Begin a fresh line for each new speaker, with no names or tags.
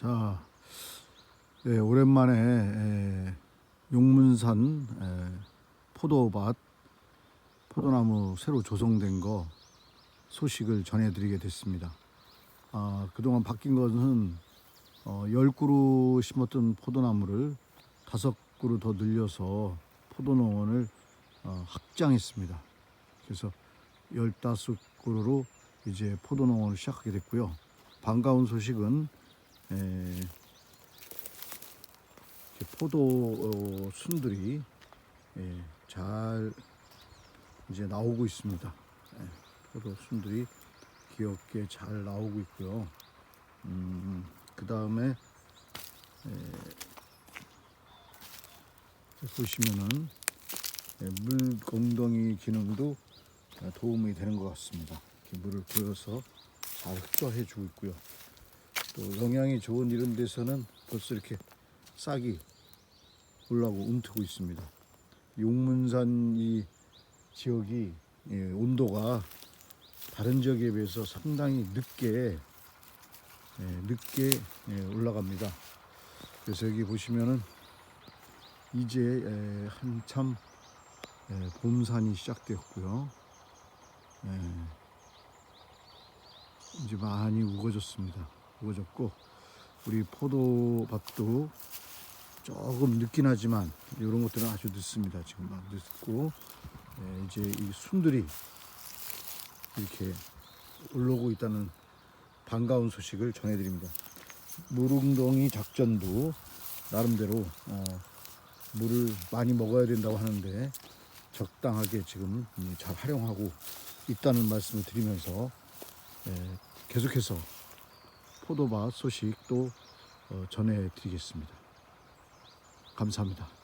자, 네, 오랜만에 에, 용문산 에, 포도밭 포도나무 새로 조성된 거 소식을 전해드리게 됐습니다. 아, 그동안 바뀐 것은 어, 10그루 심었던 포도나무를 다섯 그루 더 늘려서 포도농원을 어, 확장했습니다. 그래서 15그루로 이제 포도농원을 시작하게 됐고요. 반가운 소식은 포도 어, 순들이 예, 잘 이제 나오고 있습니다. 예, 포도 순들이 귀엽게 잘 나오고 있고요. 음, 그 다음에 보시면은 예, 물 공덩이 기능도 도움이 되는 것 같습니다. 물을 부어서 잘 흡수해 주고 있고요. 또 영양이 좋은 이런 데서는 벌써 이렇게 싹이 올라오고 움트고 있습니다. 용문산 이 지역이 예, 온도가 다른 지역에 비해서 상당히 늦게 예, 늦게 예, 올라갑니다. 그래서 여기 보시면은 이제 예, 한참 예, 봄산이 시작되었고요. 예, 이제 많이 우거졌습니다. 우거졌고 우리 포도밭도 조금 늦긴 하지만 이런 것들은 아주 늦습니다. 지금 막 늦고 예, 이제 이 순들이 이렇게 올라오고 있다는 반가운 소식을 전해드립니다. 무릉덩이 작전도 나름대로 어, 물을 많이 먹어야 된다고 하는데 적당하게 지금 음, 잘 활용하고 있다는 말씀을 드리면서 예, 계속해서 포도밭 소식 또 어, 전해드리겠습니다. 감사합니다.